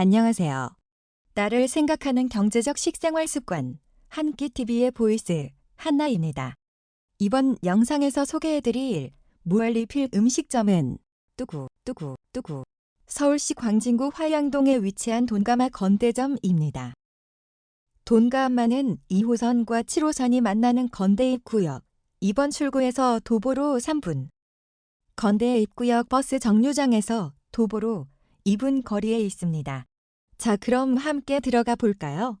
안녕하세요. 나를 생각하는 경제적 식생활 습관 한끼 TV의 보이스 한나입니다. 이번 영상에서 소개해드릴 무알리필 음식점은 뚜구 뚜구 뚜구 서울시 광진구 화양동에 위치한 돈가마 건대점입니다. 돈가마는 2호선과 7호선이 만나는 건대 입구역 2번 출구에서 도보로 3분 건대 입구역 버스 정류장에서 도보로 2분 거리에 있습니다. 자, 그럼 함께 들어가 볼까요?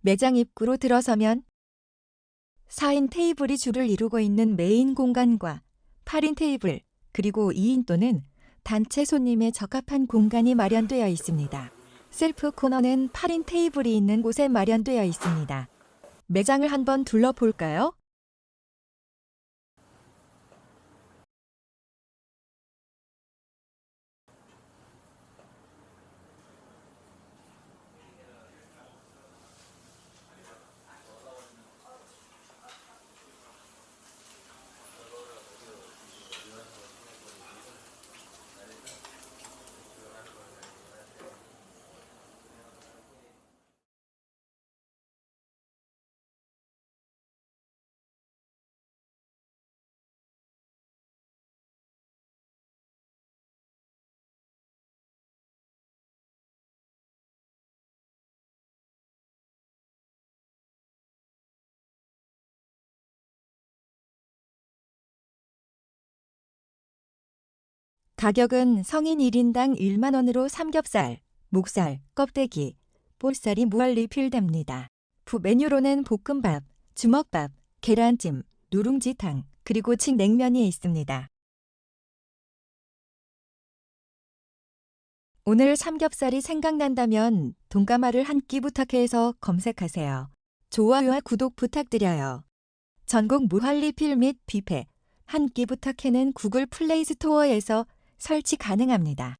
매장 입구로 들어서면 4인 테이블이 줄을 이루고 있는 메인 공간과 8인 테이블, 그리고 2인 또는 단체 손님에 적합한 공간이 마련되어 있습니다. 셀프 코너는 8인 테이블이 있는 곳에 마련되어 있습니다. 매장을 한번 둘러볼까요? 가격은 성인 1인당 1만 원으로 삼겹살, 목살, 껍데기, 볼살이 무한 리필됩니다. 부 메뉴로는 볶음밥, 주먹밥, 계란찜, 누룽지탕, 그리고 칡냉면이 있습니다. 오늘 삼겹살이 생각난다면 돈가마를 한 끼 부탁해서 검색하세요. 좋아요와 구독 부탁드려요. 전국 무한리필 및 뷔페 한 끼 부탁해는 구글 플레이 스토어에서 설치 가능합니다.